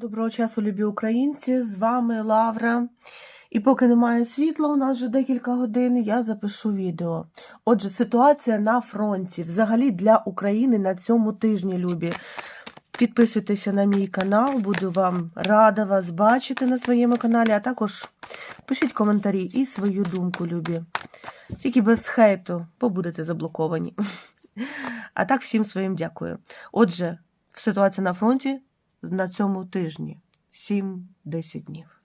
Доброго часу, любі українці! З вами Лавра. І поки немає світла, у нас вже декілька годин, я запишу відео. Отже, ситуація на фронті. Взагалі для України на цьому тижні, любі. Підписуйтеся на мій канал, буду вам рада вас бачити на своєму каналі, а також пишіть коментарі і свою думку, любі. Тільки без хейту, бо будете заблоковані. А так всім своїм дякую. Отже, ситуація на фронті на цьому тижні 7-10 днів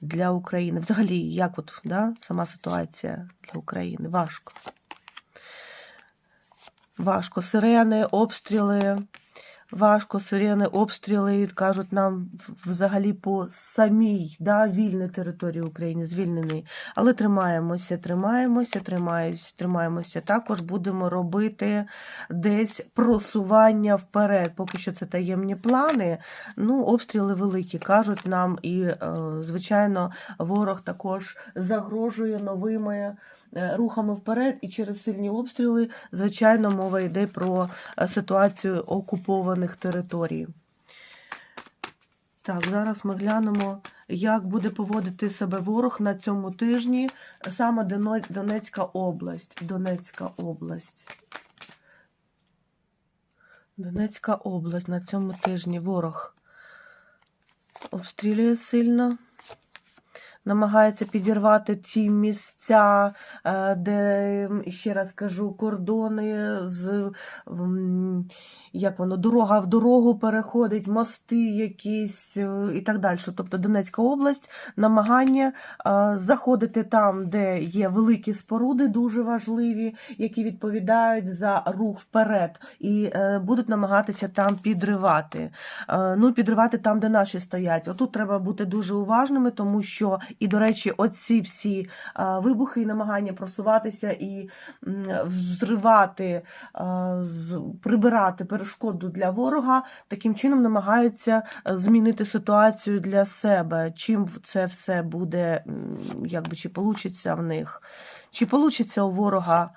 для України. Взагалі, як от, да, сама ситуація для України? Важко. Важко. Сирени, обстріли. Важко сирени, обстріли кажуть нам взагалі по самій да, вільній території України, звільнений. Але тримаємося, тримаємося, тримаємося, тримаємося. Також будемо робити десь просування вперед. Поки що це таємні плани. Ну, обстріли великі кажуть нам, і, е, звичайно, ворог також загрожує новими е, рухами вперед. І через сильні обстріли, звичайно, мова йде про е, ситуацію окупованих територій. Так, зараз ми глянемо, як буде поводити себе ворог на цьому тижні, саме Донецька область. Донецька область. Донецька область на цьому тижні ворог обстрілює сильно. Намагається підірвати ті місця, е, де, ще раз кажу, кордони з як воно, дорога в дорогу переходить, мости якісь е, і так далі. Тобто Донецька область, намагання е, заходити там, де є великі споруди, дуже важливі, які відповідають за рух вперед, і будуть намагатися там підривати. Ну, підривати там, де наші стоять. Отут треба бути дуже уважними, тому що, і, до речі, оці всі вибухи і намагання просуватися і взривати, прибирати перешкоду для ворога, таким чином намагаються е, змінити ситуацію для себе. Чим це все буде, якби чи получиться в них, чи получиться у ворога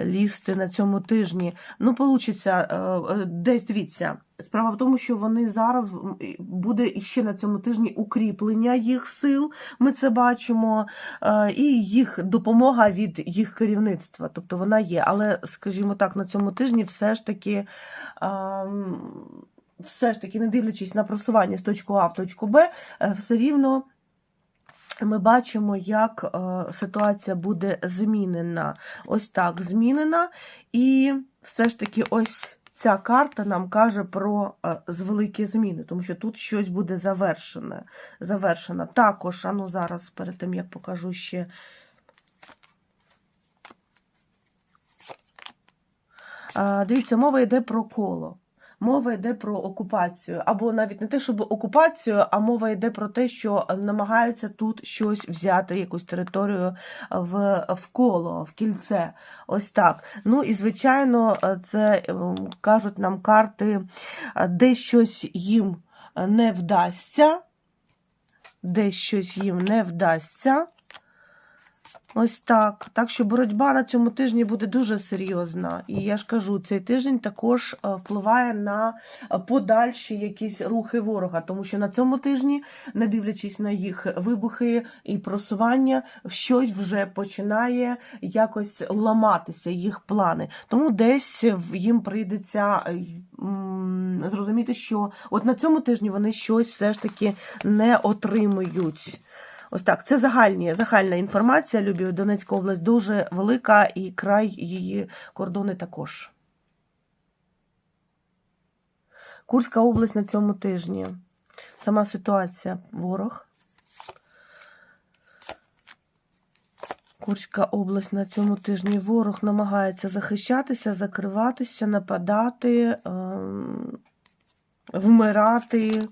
лізти на цьому тижні. Ну, получиться е, е, десь дивіться. Справа в тому, що вони зараз буде іще на цьому тижні укріплення їх сил. Ми це бачимо, е, і їх допомога від їх керівництва. Тобто вона є. Але, скажімо так, на цьому тижні все ж таки. ем, Все ж таки, не дивлячись на просування з точки А в точку Б, е, все рівно ми бачимо, як е, ситуація буде змінена. Ось так змінена. І все ж таки, ось ця карта нам каже про е, великі зміни, тому що тут щось буде завершене. завершено. Також, а ну зараз, перед тим як покажу ще. Дивіться, мова йде про коло. Мова йде про окупацію, або навіть не те, щоб окупацію, а мова йде про те, що намагаються тут щось взяти, якусь територію в, в коло, в кільце. Ось так. Ну і звичайно, це ем, кажуть нам карти, е, де щось їм не вдасться, де щось їм не вдасться. Ось так. Так що боротьба на цьому тижні буде дуже серйозна. І я ж кажу, цей тиждень також е, впливає на подальші якісь рухи ворога, тому що на цьому тижні, не дивлячись на їх вибухи і просування, щось вже починає якось ламатися, їх плани. Тому десь їм прийдеться е, зрозуміти, що от на цьому тижні вони щось все ж таки не отримують. Ось так, це загальні, загальна інформація. Любі Донецька область дуже велика і край її кордони також. Курська область на цьому тижні. Сама ситуація. Ворог. Курська область на цьому тижні. Ворог намагається захищатися, закриватися, нападати, ем, вмирати.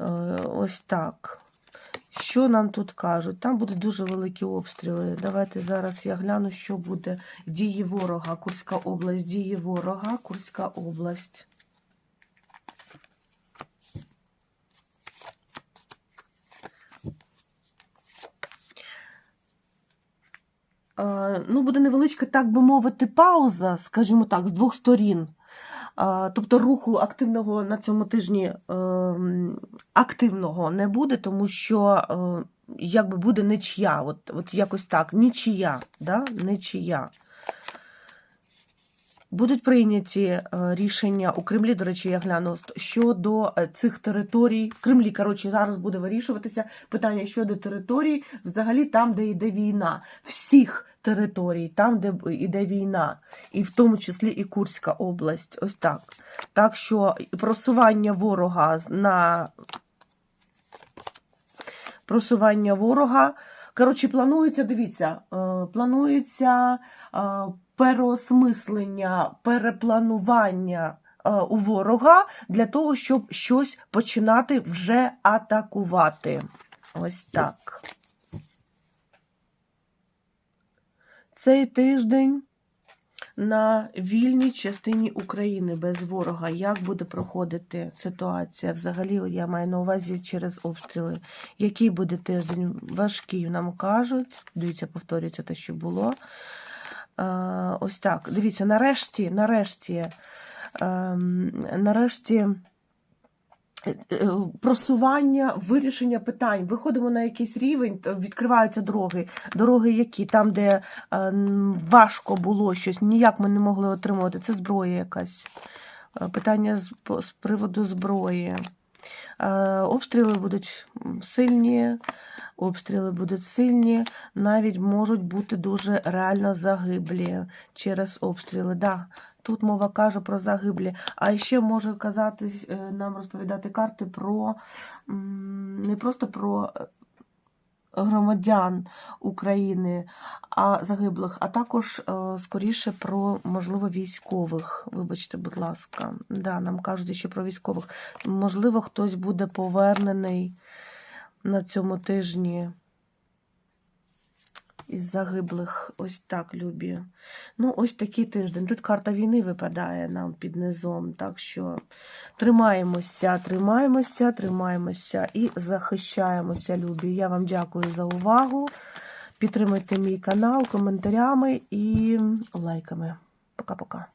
Е, Ось так. Що нам тут кажуть? Там будуть дуже великі обстріли. Давайте зараз я гляну, що буде дії ворога. Курська область, дії ворога, Курська область. Ну, буде невеличка, так би мовити, пауза, скажімо так, з двох сторін. Тобто руху активного на цьому тижні ем, активного не буде, тому що е, якби буде нічия. От, от якось так, нічия, да? нічия. Будуть прийняті е, рішення у Кремлі, до речі, я гляну щодо е, цих територій. В Кремлі, коротше, зараз буде вирішуватися питання щодо територій, взагалі там, де йде війна, всіх територій, там, де йде війна, і в тому числі і Курська область. Ось так. Так що просування ворога на просування ворога. Коротше, планується, дивіться, е, планується переосмислення, перепланування е, у ворога для того, щоб щось починати вже атакувати. Ось так. Цей тиждень на вільній частині України без ворога. Як буде проходити ситуація? Взагалі, я маю на увазі через обстріли. Який буде тиждень важкий, нам кажуть. Дивіться, повторюється те, що було. Е, ось так. Дивіться, нарешті, нарешті, ем, нарешті. е, е, Просування, вирішення питань. Виходимо на якийсь рівень, відкриваються дороги. Дороги, які там, де важко було щось, ніяк ми не могли отримувати. Це зброя якась. Питання з, приводу зброї. Обстріли будуть сильні, обстріли будуть сильні, навіть можуть бути дуже реально загиблі через обстріли. Да, тут мова каже про загиблі. А ще може казати е, нам розповідати карти про не просто про е, громадян України, а загиблих, а також е, скоріше про можливо військових. Вибачте, будь ласка, да, нам кажуть ще про військових. Можливо, хтось буде повернений на цьому тижні із загиблих. Ось так, любі. Ну, ось такий тиждень. Тут карта війни випадає нам під низом. Так що тримаємося, тримаємося, тримаємося і захищаємося, любі. Я вам дякую за увагу. Підтримуйте мій канал коментарями і лайками. Пока-пока.